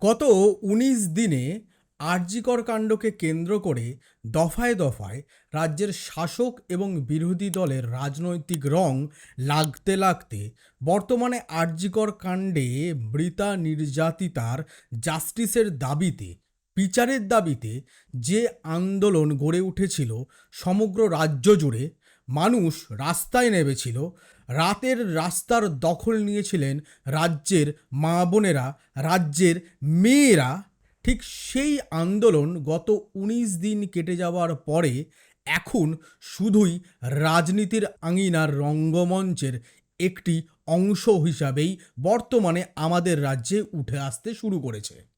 গত উনিশ দিনে আরজিকর কাণ্ডকে কেন্দ্র করে দফায় দফায় রাজ্যের শাসক এবং বিরোধী দলের রাজনৈতিক রং লাগতে লাগতে বর্তমানে আরজিকর কাণ্ডে মৃতা নির্যাতিতার জাস্টিসের দাবিতে, বিচারের দাবিতে যে আন্দোলন গড়ে উঠেছিল সমগ্র রাজ্য জুড়ে, মানুষ রাস্তায় নেমেছিল। রাতের রাস্তার দখল নিয়েছিলেন রাজ্যের মা বোনেরা, রাজ্যের মেয়েরা। ঠিক সেই আন্দোলন গত উনিশ দিন কেটে যাওয়ার পরে এখন শুধুই রাজনীতির আঙিনার রঙ্গমঞ্চের একটি অংশ হিসাবেই বর্তমানে আমাদের রাজ্যে উঠে আসতে শুরু করেছে।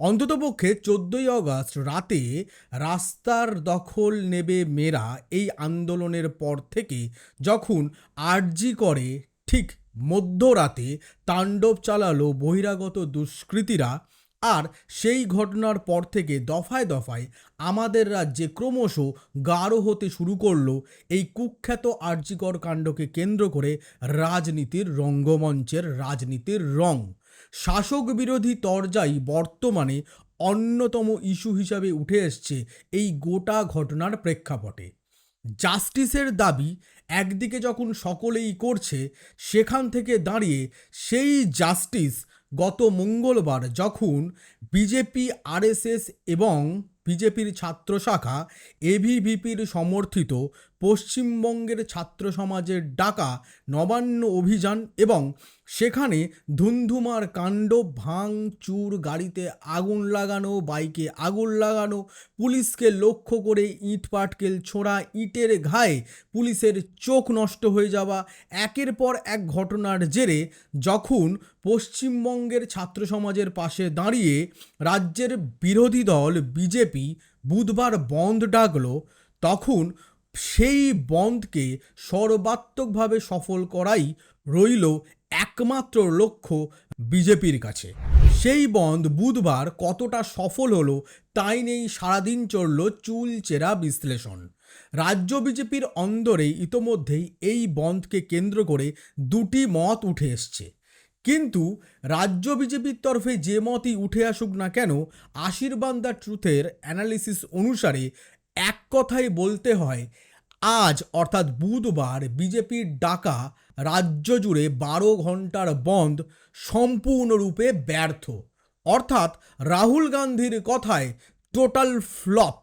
অন্ততপক্ষে চোদ্দই আগস্ট রাতে রাস্তার দখল নেবে মেয়েরা এই আন্দোলনের পর থেকে যখন আরজি করে, ঠিক মধ্যরাতে তাণ্ডব চালালো বহিরাগত দুষ্কৃতীরা। আর সেই ঘটনার পর থেকে দফায় দফায় আমাদের রাজ্যে ক্রমশ গাঢ় হতে শুরু করল এই কুখ্যাত আর্যিকর কাণ্ডকে কেন্দ্র করে রাজনীতির রঙ্গমঞ্চের রাজনীতির রং। শাসক বিরোধী তরজাই বর্তমানে অন্যতম ইস্যু হিসাবে উঠে এসছে এই গোটা ঘটনার প্রেক্ষাপটে। জাস্টিসের দাবি, একদিকে যখন সকলেই করছে, সেখান থেকে দাঁড়িয়ে সেই জাস্টিস গত মঙ্গলবার যখন বিজেপি, আরএসএস এবং বিজেপির ছাত্র শাখা এভিভিপির সমর্থিত পশ্চিমবঙ্গের ছাত্র সমাজের ডাকা নবান্ন অভিযান এবং সেখানে ধুন্ধুমার কাণ্ড ভাঙ চুর গাড়িতে আগুন লাগানো, বাইকে আগুন লাগানো, পুলিশকে লক্ষ্য করে ইট পাটকেল ছোঁড়া, ইটের ঘায়ে পুলিশের চোখ নষ্ট হয়ে যাওয়া, একের পর এক ঘটনার জেরে যখন পশ্চিমবঙ্গের ছাত্র সমাজের পাশে দাঁড়িয়ে রাজ্যের বিরোধী দল, বিজেপি বুধবার বন্ধ ডাকলো, তখন সেই বন্ধকে সর্বাত্মকভাবে সফল করাই রইল একমাত্র লক্ষ্য বিজেপির কাছে। সেই বন্ধ বুধবার কতটা সফল হলো তাই নেই সারাদিন চলল চুলচেরা বিশ্লেষণ। রাজ্য বিজেপির অন্দরে ইতোমধ্যেই এই বন্ধকে কেন্দ্র করে দুটি মত উঠে এসছে। কিন্তু রাজ্য বিজেপির তরফে যে মতই উঠে আসুক না কেন, আশীর্বাদ দ্য ট্রুথের অ্যানালিসিস অনুসারে এক কথাই বলতে হয় আজ অর্থাৎ বুধবার বিজেপির ডাকা রাজ্য জুড়ে বারো ঘণ্টার বন্ধ সম্পূর্ণরূপে ব্যর্থ। অর্থাৎ রাহুল গান্ধীর কথায় টোটাল ফ্লপ।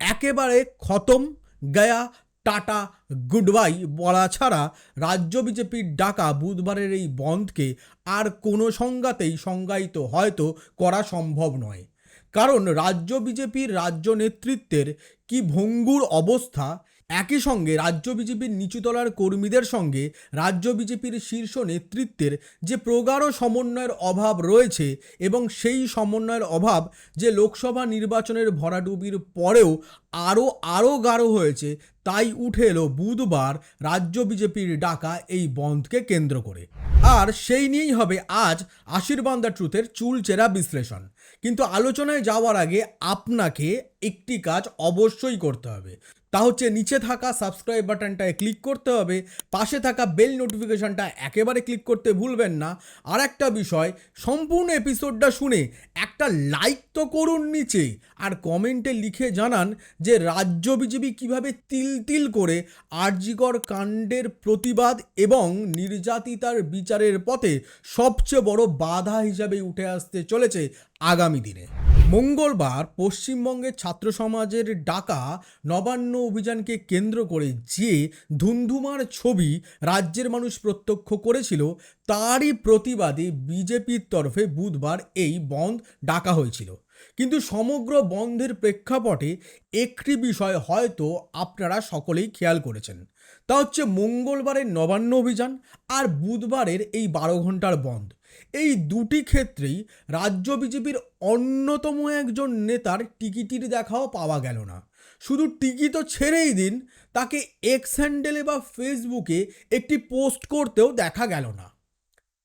একেবারে খতম, গয়া, টাটা গুড বাই বলা ছাড়া রাজ্য বিজেপির ডাকা বুধবারের এই বন্ধকে আর কোনো সংজ্ঞাতেই সংজ্ঞায়িত হয়তো করা সম্ভব নয়। কারণ রাজ্য বিজেপির রাজ্য নেতৃত্বের কি ভঙ্গুর অবস্থা একই সঙ্গে রাজ্য বিজেপির নিচুতলার কর্মীদের সঙ্গে রাজ্য বিজেপির শীর্ষ নেতৃত্বের যে প্রগাঢ় সমন্বয়ের অভাব রয়েছে এবং সেই সমন্বয়ের অভাব যে লোকসভা নির্বাচনের ভরাডুবির পরেও আরও আরও গাঢ় হয়েছে, তাই উঠে এলো বুধবার রাজ্য বিজেপির ডাকা এই বন্ধকে কেন্দ্র করে। আর সেই নিয়েই হবে আজ আশীর্বাদ দ্য ট্রুথের চুলচেরা বিশ্লেষণ। কিন্তু আলোচনায় যাওয়ার আগে আপনাকে একটি কাজ অবশ্যই করতে হবে। তা হচ্ছে নিচে থাকা সাবস্ক্রাইব বাটনটায় ক্লিক করতে হবে, পাশে থাকা বেল নোটিফিকেশনটা একেবারে ক্লিক করতে ভুলবেন না। আর একটা বিষয়, সম্পূর্ণ এপিসোডটা শুনে একটা লাইক তো করুন নিচে, আর কমেন্টে লিখে জানান যে রাজ্য বিজেপি কীভাবে তিল তিল করে আরজিকর কাণ্ডের প্রতিবাদ এবং নির্যাতিতার বিচারের পথে সবচেয়ে বড় বাধা হিসাবে উঠে আসতে চলেছে আগামী দিনে। মঙ্গলবার পশ্চিমবঙ্গের ছাত্র সমাজের ডাকা নবান্ন অভিযানকে কেন্দ্র করে যে ধুন্ধুমার ছবি রাজ্যের মানুষ প্রত্যক্ষ করেছিল, তারই প্রতিবাদে বিজেপির তরফে বুধবার এই বন্ধ ডাকা হয়েছিল। কিন্তু সমগ্র বন্ধের প্রেক্ষাপটে একটি বিষয় হয়তো আপনারা সকলেই খেয়াল করেছেন। তা হচ্ছে মঙ্গলবারের নবান্ন অভিযান আর বুধবারের এই বারো ঘণ্টার বন্ধ। এই দুটি ক্ষেত্রেই রাজ্য বিজেপির অন্যতম একজন নেতার টিকিটির দেখাও পাওয়া গেল না। শুধু টিকি তো ছেড়েই দিন, তাকে এক্স হ্যান্ডেলে বা ফেসবুকে একটি পোস্ট করতেও দেখা গেল না।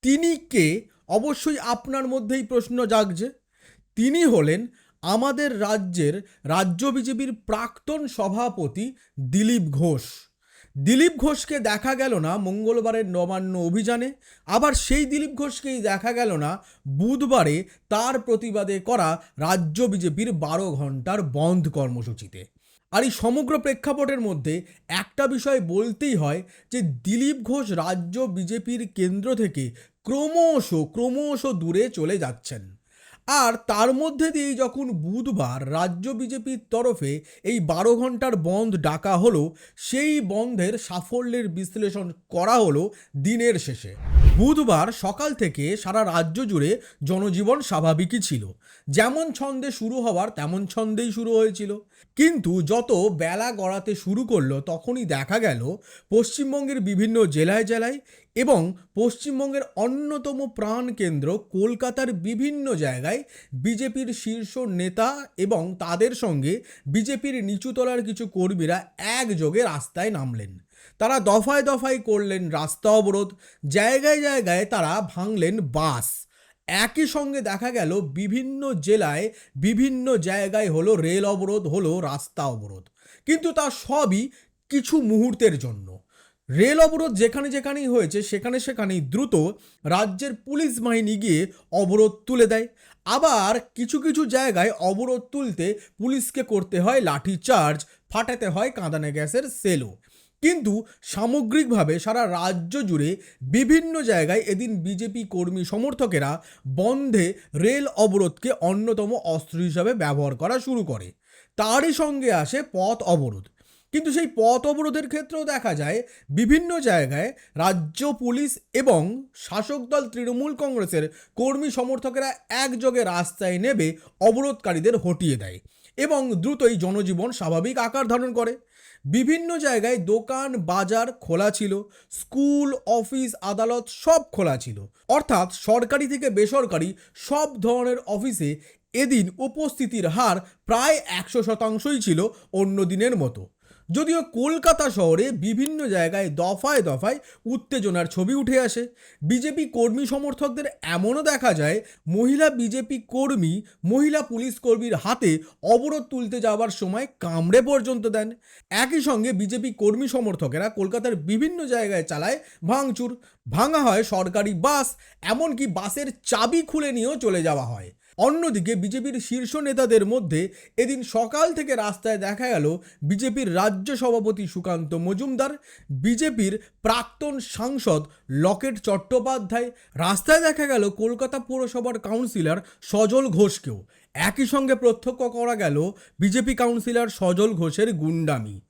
তিনি কে? অবশ্যই আপনার মধ্যেই প্রশ্ন জাগছে। তিনি হলেন আমাদের রাজ্যের রাজ্য বিজেপির প্রাক্তন সভাপতি দিলীপ ঘোষ। দিলীপ ঘোষকে দেখা গেল না মঙ্গলবারের নবান্ন অভিযানে। আবার সেই দিলীপ ঘোষকেই দেখা গেল না বুধবারে তার প্রতিবাদে করা রাজ্য বিজেপির বারো ঘণ্টার বন্ধ কর্মসূচিতে। আর এই সমগ্র প্রেক্ষাপটের মধ্যে একটা বিষয় বলতেই হয় যে, দিলীপ ঘোষ রাজ্য বিজেপির কেন্দ্র থেকে ক্রমশ ক্রমশ দূরে চলে যাচ্ছেন। আর তার মধ্যে দিয়ে যখন বুধবার রাজ্য বিজেপির তরফে এই বারো ঘণ্টার বন্ধ ডাকা হলো, সেই বন্ধের সাফল্যের বিশ্লেষণ করা হলো দিনের শেষে। বুধবার সকাল থেকে সারা রাজ্য জুড়ে জনজীবন স্বাভাবিকই ছিল। যেমন ছন্দে শুরু হওয়ার তেমন ছন্দেই শুরু হয়েছিল। কিন্তু যত বেলা গড়াতে শুরু করল, তখনই দেখা গেল পশ্চিমবঙ্গের বিভিন্ন জেলায় জেলায় এবং পশ্চিমবঙ্গের অন্যতম প্রাণকেন্দ্র কলকাতার বিভিন্ন জায়গায় বিজেপির শীর্ষ নেতা এবং তাদের সঙ্গে বিজেপির নিচুতলার কিছু কর্মীরা একযোগে রাস্তায় নামলেন। তারা দফায় দফায় করলেন রাস্তা অবরোধ, জায়গায় জায়গায় তারা ভাঙলেন বাস। একই সঙ্গে দেখা গেল বিভিন্ন জেলায় বিভিন্ন জায়গায় হলো রেল অবরোধ, হলো রাস্তা অবরোধ। কিন্তু তা সবই কিছু মুহূর্তের জন্য। রেল অবরোধ যেখানে যেখানেই হয়েছে, সেখানে সেখানেই দ্রুত রাজ্যের পুলিশ বাহিনী গিয়ে অবরোধ তুলে দেয়। আবার কিছু কিছু জায়গায় অবরোধ তুলতে পুলিশকে করতে হয় লাঠি চার্জ ফাটাতে হয় কাঁদানে গ্যাসের সেলও। কিন্তু সামগ্রিকভাবে সারা রাজ্য জুড়ে বিভিন্ন জায়গায় এদিন বিজেপি কর্মী সমর্থকেরা বন্ধে রেল অবরোধকে অন্যতম অস্ত্র হিসাবে ব্যবহার করা শুরু করে। তারই সঙ্গে আসে পথ অবরোধ। কিন্তু সেই পথ অবরোধের ক্ষেত্রেও দেখা যায়, বিভিন্ন জায়গায় রাজ্য পুলিশ এবং শাসক দল তৃণমূল কংগ্রেসের কর্মী সমর্থকেরা একযোগে রাস্তায় নেবে, অবরোধকারীদের হটিয়ে দেয় এবং দ্রুতই জনজীবন স্বাভাবিক আকার ধারণ করে। বিভিন্ন জায়গায় দোকান, বাজার খোলা ছিল, স্কুল, অফিস, আদালত সব খোলা ছিল। অর্থাৎ সরকারি থেকে বেসরকারি সব ধরনের অফিসে এদিন উপস্থিতির হার প্রায় একশো শতাংশই ছিল অন্য দিনের মতো। যদিও কলকাতা শহরে বিভিন্ন জায়গায় দফায় দফায় উত্তেজনার ছবি উঠে আসে। বিজেপি কর্মী সমর্থকদের এমনও দেখা যায়, মহিলা বিজেপি কর্মী মহিলা পুলিশ কর্মীর হাতে অবরোধ তুলতে যাওয়ার সময় কামড়ে পর্যন্ত দেন। একই সঙ্গে বিজেপি কর্মী সমর্থকেরা কলকাতার বিভিন্ন জায়গায় চালায় ভাঙচুর। ভাঙা হয় সরকারি বাস, এমনকি বাসের চাবি খুলে নিয়েও চলে যাওয়া হয়। অন্যদিকে বিজেপির শীর্ষ নেতাদের মধ্যে এদিন সকাল থেকে রাস্তায় দেখা গেল বিজেপির রাজ্য সভাপতি সুকান্ত মজুমদার, বিজেপির প্রাক্তন সাংসদ লকেট চট্টোপাধ্যায়, রাস্তায় দেখা গেল কলকাতা পৌরসভার কাউন্সিলর সজল ঘোষকেও। একই সঙ্গে প্রত্যক্ষ করা গেল বিজেপি কাউন্সিলর সজল ঘোষের গুন্ডামি।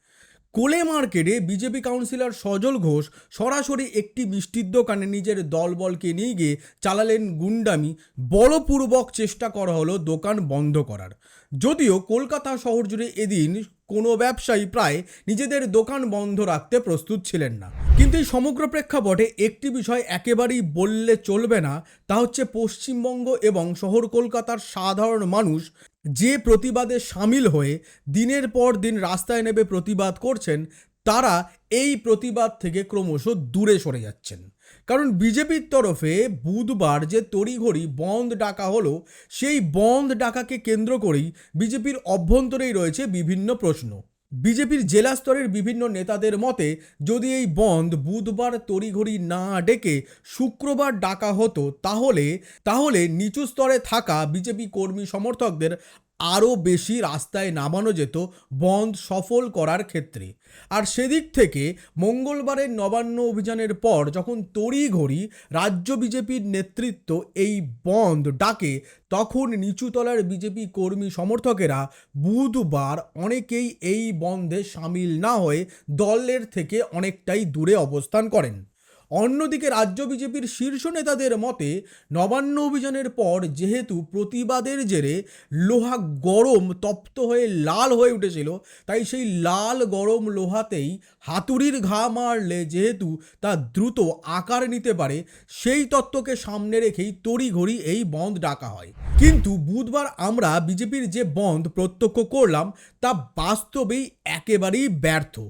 কোলে মার্কেটে বিজেপি কাউন্সিলর সজল ঘোষ সরাসরি একটি মিষ্টির দোকানে নিজের দলবলকে নিয়ে গিয়ে চালালেন গুন্ডামি। বলপূর্বক চেষ্টা করা হলো দোকান বন্ধ করার। যদিও কলকাতা শহর জুড়ে এদিন কোনো ব্যবসায়ী প্রায় নিজেদের দোকান বন্ধ রাখতে প্রস্তুত ছিলেন না। কিন্তু এই সমগ্র প্রেক্ষাপটে একটি বিষয় একেবারেই বললে চলবে না, তা হচ্ছে পশ্চিমবঙ্গ এবং শহর কলকাতার সাধারণ মানুষ যে প্রতিবাদে সামিল হয়ে দিনের পর দিন রাস্তায় নেবে প্রতিবাদ করছেন, তারা এই প্রতিবাদ থেকে ক্রমশ দূরে সরে যাচ্ছেন। কারণ বিজেপির তরফে বুধবার যে তড়িঘড়ি বন্ধ ডাকা হলো, সেই বন্ধ ডাকাকে কেন্দ্র করেই বিজেপির অভ্যন্তরেই রয়েছে বিভিন্ন প্রশ্ন। বিজেপির জেলা স্তরের বিভিন্ন নেতাদের মতে, যদি এই বন্ধ বুধবার তড়িঘড়ি না ডেকে শুক্রবার ডাকা হতো, তাহলে তাহলে নিচু স্তরে থাকা বিজেপি কর্মী সমর্থকদের আরও বেশি রাস্তায় নামানো যেত বন্ধ সফল করার ক্ষেত্রে। আর সেদিক থেকে মঙ্গলবারের নবান্ন অভিযানের পর যখন তড়িঘড়ি রাজ্য বিজেপির নেতৃত্ব এই বন্ধ ডাকে, তখন নিচুতলার বিজেপি কর্মী সমর্থকেরা বুধবার অনেকেই এই বন্ধে সামিল না হয়ে দলের থেকে অনেকটাই দূরে অবস্থান করেন। অন্যদিকে রাজ্য বিজেপির শীর্ষ নেতাদের মতে, নবান্ন অভিযানের পর যেহেতু প্রতিবাদের জেরে লোহা গরম তপ্ত হয়ে লাল হয়ে উঠেছিল, তাই সেই লাল গরম লোহাতেই হাতুড়ির ঘা মারলে যেহেতু তা দ্রুত আকার নিতে পারে, সেই তত্ত্বকে সামনে রেখেই তড়িঘড়ি এই বন্ধ ডাকা হয়। কিন্তু বুধবার আমরা বিজেপির যে বন্ধ প্রত্যক্ষ করলাম, তা বাস্তবেই একেবারেই ব্যর্থ।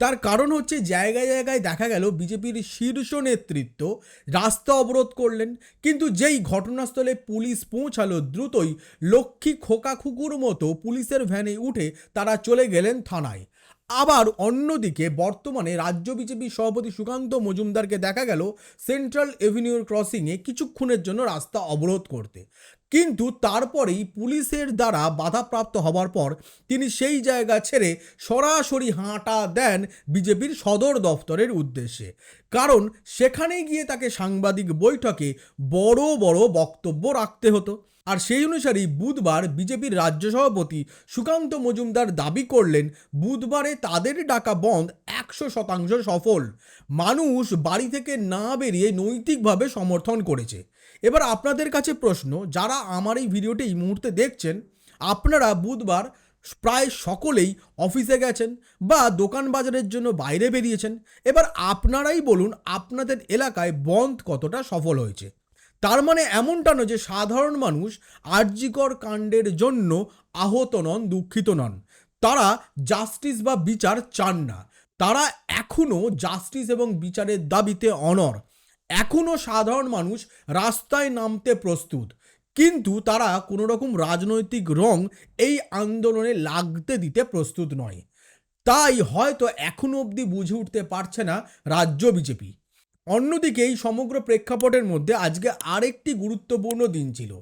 তার কারণ হচ্ছে জায়গায় জায়গায় দেখা গেল বিজেপির শীর্ষ নেতৃত্ব রাস্তা অবরোধ করলেন। কিন্তু যেই ঘটনাস্থলে পুলিশ পৌঁছালো দ্রুতই লক্ষ্মী খোকাখুকুর মতো পুলিশের ভ্যানে উঠে তারা চলে গেলেন থানায়। আবার অন্যদিকে বর্তমানে রাজ্য বিজেপি সভাপতি সুকান্ত মজুমদারকে দেখা গেল সেন্ট্রাল এভিনিউর ক্রসিংয়ে কিছুক্ষণের জন্য রাস্তা অবরোধ করতে। কিন্তু তারপরেই পুলিশের দ্বারা বাধাপ্রাপ্ত হবার পর তিনি সেই জায়গা ছেড়ে সরাসরি হাঁটা দেন বিজেপির সদর দফতরের উদ্দেশ্যে। কারণ সেখানে গিয়ে তাকে সাংবাদিক বৈঠকে বড় বড় বক্তব্য রাখতে হতো। আর সেই অনুসারেই বুধবার বিজেপির রাজ্য সভাপতি সুকান্ত মজুমদার দাবি করলেন, বুধবারে তাদের ডাকা বন্ধ একশো শতাংশ সফল। মানুষ বাড়ি থেকে না বেরিয়ে নৈতিকভাবে সমর্থন করেছে। এবার আপনাদের কাছে প্রশ্ন, যারা আমার এই ভিডিওটি এই মুহূর্তে দেখছেন, আপনারা বুধবার প্রায় সকলেই অফিসে গেছেন বা দোকান বাজারের জন্য বাইরে বেরিয়েছেন। এবার আপনারাই বলুন, আপনাদের এলাকায় বন্ধ কতটা সফল হয়েছে? তার মানে এমনটা নয় যে সাধারণ মানুষ আর্যিকর কাণ্ডের জন্য আহত নন, দুঃখিত নন। তারা জাস্টিস বা বিচার চান না। তারা এখনও জাস্টিস এবং বিচারের দাবিতে অনর। এখনও সাধারণ মানুষ রাস্তায় নামতে প্রস্তুত। কিন্তু তারা কোনো রকম রাজনৈতিক রং এই আন্দোলনে লাগতে দিতে প্রস্তুত নয়। তাই হয়তো এখনও অবধি বুঝে উঠতে পারছে না রাজ্য বিজেপি। অন্যদিকে এই সমগ্র প্রেক্ষাপটের মধ্যে আজকে আরেকটি গুরুত্বপূর্ণ দিন ছিল।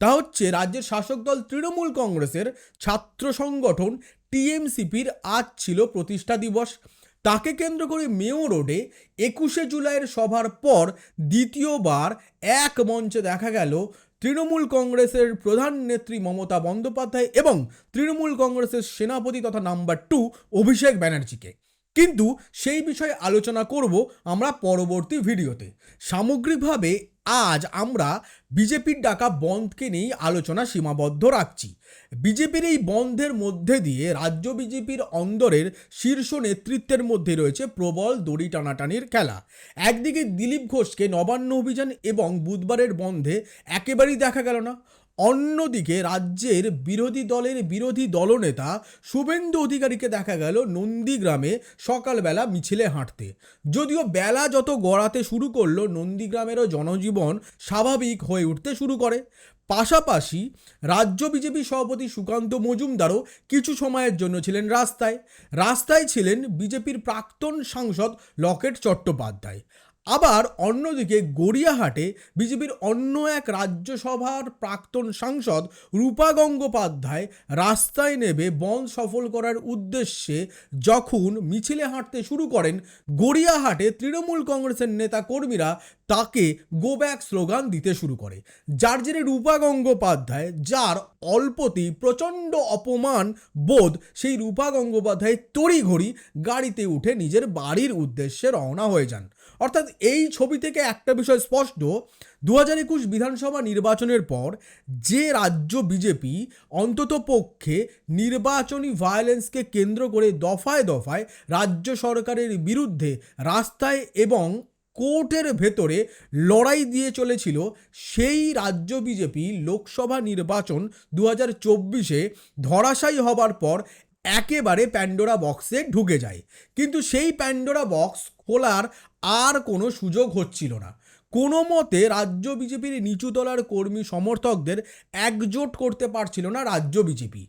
তা হচ্ছে রাজ্যের শাসক দল তৃণমূল কংগ্রেসের ছাত্র সংগঠন টিএমসিপির আজ ছিল প্রতিষ্ঠা দিবস। তাকে কেন্দ্র করে মেয়ো রোডে একুশে জুলাইয়ের সভার পর দ্বিতীয়বার এক মঞ্চে দেখা গেল তৃণমূল কংগ্রেসের প্রধান নেত্রী মমতা বন্দ্যোপাধ্যায় এবং তৃণমূল কংগ্রেসের সেনাপতি তথা নাম্বার টু অভিষেক ব্যানার্জিকে। কিন্তু সেই বিষয়ে আলোচনা করব আমরা পরবর্তী ভিডিওতে। সামগ্রিকভাবে আজ আমরা বিজেপির ডাকা বন্ধকে নিয়েই আলোচনা সীমাবদ্ধ রাখছি। বিজেপির এই বন্ধের মধ্যে দিয়ে রাজ্য বিজেপির অন্দরের শীর্ষ নেতৃত্বের মধ্যে রয়েছে প্রবল দড়ি টানাটানির খেলা। একদিকে দিলীপ ঘোষকে নবান্ন অভিযান এবং বুধবারের বন্ধে একেবারেই দেখা গেল না। অন্যদিকে রাজ্যের বিরোধী দলের বিরোধী দলনেতা শুভেন্দু অধিকারীকে দেখা গেল নন্দীগ্রামে সকালবেলা মিছিলে হাঁটতে। যদিও বেলা যত গড়াতে শুরু করল, নন্দীগ্রামেরও জনজীবন স্বাভাবিক হয়ে উঠতে শুরু করে। পাশাপাশি রাজ্য বিজেপি সভাপতি সুকান্ত মজুমদারও কিছু সময়ের জন্য ছিলেন রাস্তায়। রাস্তায় ছিলেন বিজেপির প্রাক্তন সাংসদ লকেট চট্টোপাধ্যায়। আবার অন্যদিকে গড়িয়াহাটে বিজেপির অন্য এক রাজ্যসভার প্রাক্তন সাংসদ রূপা গঙ্গোপাধ্যায় রাস্তায় নেবে বন্ধ সফল করার উদ্দেশ্যে যখন মিছিলে হাঁটতে শুরু করেন, গড়িয়াহাটে তৃণমূল কংগ্রেসের নেতা কর্মীরা তাকে গো ব্যাক স্লোগান দিতে শুরু করে। যার জেরে রূপা গঙ্গোপাধ্যায়, যার অল্পতেই প্রচণ্ড অপমান, বোধ সেই রূপা গঙ্গোপাধ্যায় তড়িঘড়ি গাড়িতে উঠে নিজের বাড়ির উদ্দেশ্যে রওনা হয়ে যান। অর্থাৎ এই ছবি থেকে একটা বিষয় স্পষ্ট দু হাজার একুশ বিধানসভা নির্বাচনের পর যে রাজ্য বিজেপি অন্তত পক্ষে নির্বাচনী ভায়োলেন্সকে কেন্দ্র করে দফায় দফায় রাজ্য সরকারের বিরুদ্ধে রাস্তায় এবং কোর্টের ভেতরে লড়াই দিয়ে চলেছিল সেই রাজ্য বিজেপি লোকসভা নির্বাচন দু হাজার চব্বিশে ধরাশায়ী হবার পর একেবারে প্যান্ডোরা বক্সে ঢুকে যায়। কিন্তু সেই প্যান্ডোরা বক্স খোলার আর কোনো সুযোগ হচ্ছিল না। কোনো মতে রাজ্য বিজেপির নিচুতলার কর্মী সমর্থকদের একজোট করতে পারছিল না রাজ্য বিজেপি।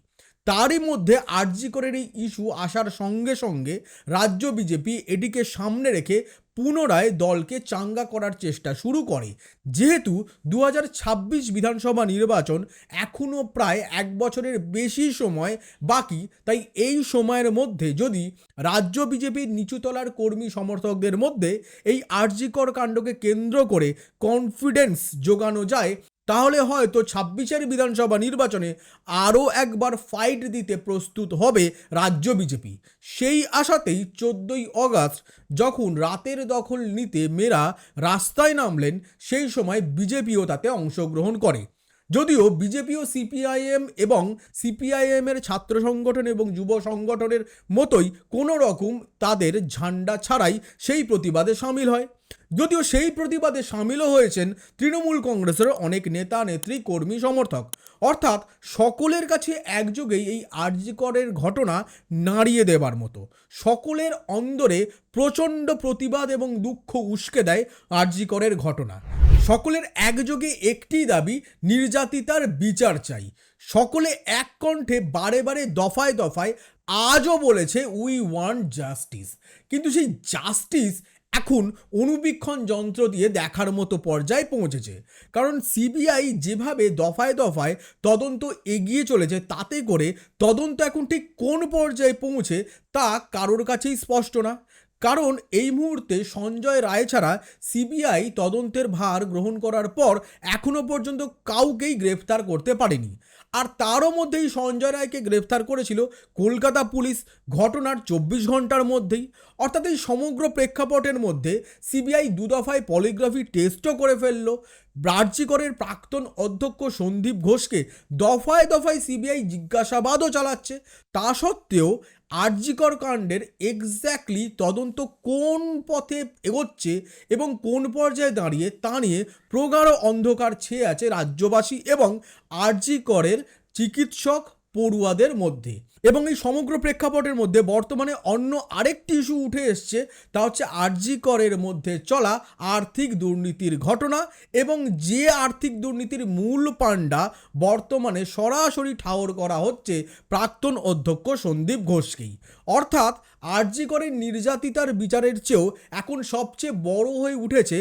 তারই মধ্যে আরজিকরের এই ইস্যু আসার সঙ্গে সঙ্গে রাজ্য বিজেপি এটিকে সামনে রেখে পুনরায় দলকে চাঙ্গা করার চেষ্টা শুরু করে। যেহেতু দু হাজার ছাব্বিশ বিধানসভা নির্বাচন এখনও প্রায় এক বছরের বেশি সময় বাকি, তাই এই সময়ের মধ্যে যদি রাজ্য বিজেপির নিচুতলার কর্মী সমর্থকদের মধ্যে এই আর্যিকর কাণ্ডকে কেন্দ্র করে কনফিডেন্স যোগানো যায় তাহলে হয়তো ছাব্বিশের বিধানসভা নির্বাচনে আরও একবার ফাইট দিতে প্রস্তুত হবে রাজ্য বিজেপি। সেই আশাতেই চোদ্দই অগাস্ট যখন রাতের দখল নিতে মেয়েরা রাস্তায় নামলেন, সেই সময় বিজেপিও তাতে অংশগ্রহণ করে। যদিও বিজেপি ও সিপিআইএম এবং সিপিআইএমের ছাত্র সংগঠন এবং যুব সংগঠনের মতোই কোনো রকম তাদের ঝান্ডা ছাড়াই সেই প্রতিবাদে সামিল হয়। যদিও সেই প্রতিবাদে সামিলও হয়েছেন তৃণমূল কংগ্রেসের অনেক নেতা, নেত্রী, কর্মী, সমর্থক। অর্থাৎ সকলের কাছে একযোগেই এই আর্যিকরের ঘটনা নাড়িয়ে দেবার মতো। সকলের অন্দরে প্রচণ্ড প্রতিবাদ এবং দুঃখ উস্কে দেয় আর্যিকরের ঘটনা। সকলের একযোগে একটি দাবি, নির্যাতিতার বিচার চাই। সকলে এক কণ্ঠে বারে বারে দফায় দফায়, আজও বলেছে উই ওয়ান্ট জাস্টিস। কিন্তু সেই জাস্টিস এখন অনুবীক্ষণ যন্ত্র দিয়ে দেখার মতো পর্যায়ে পৌঁছেছে। কারণ সিবিআই যেভাবে দফায় দফায় তদন্ত এগিয়ে চলেছে তাতে করে তদন্ত এখন ঠিক কোন পর্যায়ে পৌঁছে তা কারোর কাছেই স্পষ্ট না। কারণ এই মুহূর্তে সঞ্জয় রায় ছাড়া সিবিআই তদন্তের ভার গ্রহণ করার পর এখনও পর্যন্ত কাউকেই গ্রেফতার করতে পারেনি। আর তারও মধ্যেই সঞ্জয় রায়কে গ্রেফতার করেছিল কলকাতা পুলিশ ঘটনার চব্বিশ ঘণ্টার মধ্যেই। অর্থাৎ এই সমগ্র প্রেক্ষাপটের মধ্যে সিবিআই দুদফায় পলিগ্রাফি টেস্টও করে ফেলল। ব্রার্জিকরের প্রাক্তন অধ্যক্ষ সন্দীপ ঘোষকে দফায় দফায় সিবিআই জিজ্ঞাসাবাদও চালাচ্ছে। তা সত্ত্বেও আরজিকর কাণ্ডের এক্স্যাক্টলি তদন্ত কোন পথে এগোচ্ছে এবং কোন পর্যায়ে দাঁড়িয়ে তা নিয়ে প্রগাঢ় অন্ধকার ছেয়ে আছে রাজ্যবাসী এবং আরজিকরের চিকিৎসক পড়ুয়াদের মধ্যে। এবং এই সমগ্র প্রেক্ষাপটের মধ্যে বর্তমানে অন্য আরেকটি ইস্যু উঠে এসছে, তা হচ্ছে আরজি করের মধ্যে চলা আর্থিক দুর্নীতির ঘটনা এবং যে আর্থিক দুর্নীতির মূল পাণ্ডা বর্তমানে সরাসরি ঠাওর করা হচ্ছে প্রাক্তন অধ্যক্ষ সন্দীপ ঘোষকেই। অর্থাৎ আরজি করের নির্যাতিতার বিচারের চেয়েও এখন সবচেয়ে বড় হয়ে উঠেছে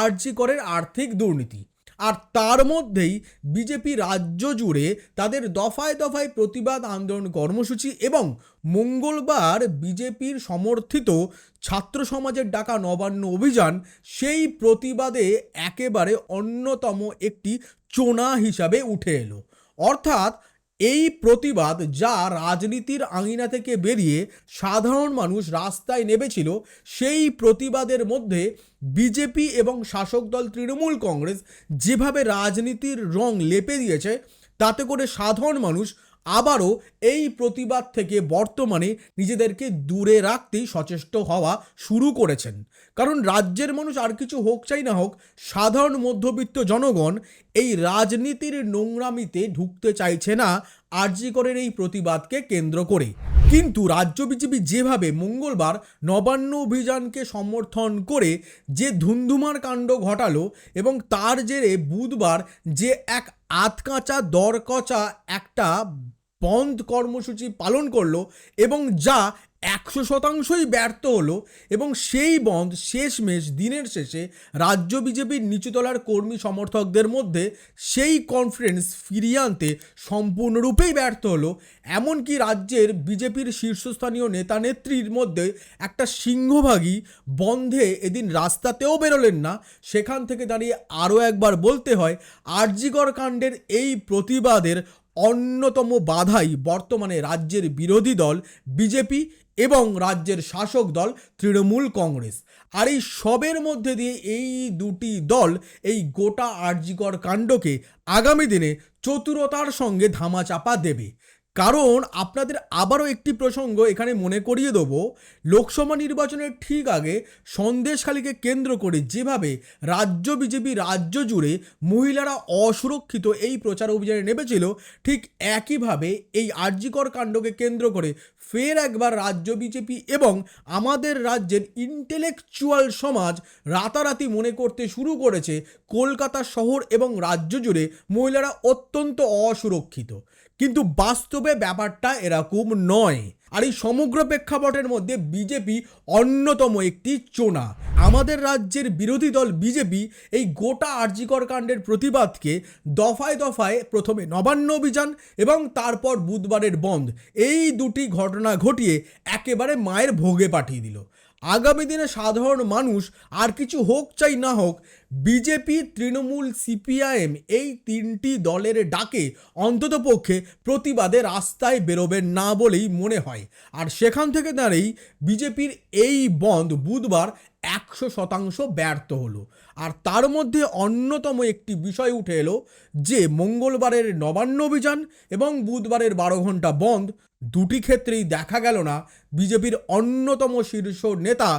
আরজি করের আর্থিক দুর্নীতি। আর তার মধ্যেই বিজেপি রাজ্য জুড়ে তাদের দফায় দফায় প্রতিবাদ আন্দোলন কর্মসূচি এবং মঙ্গলবার বিজেপির সমর্থিত ছাত্র সমাজের ডাকা নবান্ন অভিযান, সেই প্রতিবাদে একেবারে অন্যতম একটি চোনা হিসাবে উঠে এলো। অর্থাৎ এই প্রতিবাদ যা রাজনীতির আঙিনা থেকে বেরিয়ে সাধারণ মানুষ রাস্তায় নেমেছিল, সেই প্রতিবাদের মধ্যে বিজেপি এবং শাসক দল তৃণমূল কংগ্রেস যেভাবে রাজনীতির রং লেপে দিয়েছে, তাতে করে সাধারণ মানুষ আবারও এই প্রতিবাদ থেকে বর্তমানে নিজেদেরকে দূরে রাখতেই সচেষ্ট হওয়া শুরু করেছেন। কারণ রাজ্যের মানুষ আর কিছু হোক চাই না হোক, সাধারণ মধ্যবিত্ত জনগণ এই রাজনীতির নোংরামিতে ঢুকতে চাইছে না আরজিকরের এই প্রতিবাদকে কেন্দ্র করে। কিন্তু রাজ্য বিজেপি যেভাবে মঙ্গলবার নবান্ন অভিযানকে সমর্থন করে যে ধুন্ধুমার কাণ্ড ঘটালো এবং তার জেরে বুধবার যে এক আতকাঁচা দরকচা একটা বন্ধ কর্মসূচি পালন করল এবং যা একশো শতাংশই ব্যর্থ হলো এবং সেই বন্ধ শেষমেশ দিনের শেষে রাজ্য বিজেপির নিচুতলার কর্মী সমর্থকদের মধ্যে সেই কনফারেন্স ফিরিয়ে আনতে সম্পূর্ণরূপেই ব্যর্থ হলো। এমনকি রাজ্যের বিজেপির শীর্ষস্থানীয় নেতা নেত্রীর মধ্যে একটা সিংহভাগই বন্ধে এদিন রাস্তাতেও বেরোলেন না। সেখান থেকে দাঁড়িয়ে আরও একবার বলতে হয় আরজিগড় কাণ্ডের এই প্রতিবাদের অন্যতম বাধাই বর্তমানে রাজ্যের বিরোধী দল বিজেপি এবং রাজ্যের শাসক দল তৃণমূল কংগ্রেস। আর এই সবের মধ্যে দিয়ে এই দুটি দল এই গোটা আর্যিকর কাণ্ডকে আগামী দিনে চতুরতার সঙ্গে ধামাচাপা দেবে। কারণ আপনাদের আবারও একটি প্রসঙ্গ এখানে মনে করিয়ে দেব। লোকসভা নির্বাচনের ঠিক আগে সন্দেশখালীকে কেন্দ্র করে যেভাবে রাজ্য বিজেপি রাজ্য জুড়ে মহিলারা অসুরক্ষিত এই প্রচার অভিযানে নেমেছিল, ঠিক একইভাবে এই আর্যিকর কাণ্ডকে কেন্দ্র করে ফের একবার রাজ্য বিজেপি এবং আমাদের রাজ্যের ইন্টেলেকচুয়াল সমাজ রাতারাতি মনে করতে শুরু করেছে, কলকাতা শহর এবং রাজ্য জুড়ে মহিলারা অত্যন্ত অসুরক্ষিত। কিন্তু বাস্তবে ব্যাপারটা এরকম নয়। আর এই সমগ্র প্রেক্ষাপটের মধ্যে বিজেপি অন্যতম একটি চোনা। আমাদের রাজ্যের বিরোধী দল বিজেপি এই গোটা আর্যিকর কাণ্ডের প্রতিবাদকে দফায় দফায় প্রথমে নবান্ন অভিযান এবং তারপর বুধবারের বন্ধ। এই দুটি ঘটনা ঘটিয়ে একেবারে মায়ের ভোগে পাঠিয়ে দিল। আগামী দিনে সাধারণ মানুষ আর কিছু হোক চাই না হোক বিজেপি, তৃণমূল, সিপিআইএম এই তিনটি দলের ডাকে অন্ততপক্ষে প্রতিবাদে রাস্তায় বেরোবেন না বলেই মনে হয়। আর সেখান থেকে দাঁড়িয়েই বিজেপির এই বন্ধ বুধবার একশো শতাংশ ব্যর্থ হলো। আর তার মধ্যে অন্যতম একটি বিষয় উঠে এলো যে, মঙ্গলবারের নবান্ন অভিযান এবং বুধবারের বারো ঘণ্টা বন্ধ দুটি ক্ষেত্রেই দেখা গেল না বিজেপির অন্যতম শীর্ষ নেতা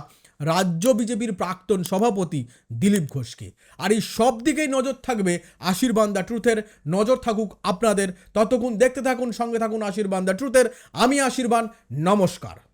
রাজ্য বিজেপির প্রাক্তন সভাপতি দিলীপ ঘোষকে। আর এই সব দিকেই নজর থাকবে আশীর্বাদ দ্য ট্রুথের। নজর থাকুক আপনাদের। ততক্ষণ দেখতে থাকুন, সঙ্গে থাকুন আশীর্বাদ দ্য ট্রুথের। আমি আশীর্বাদ, নমস্কার।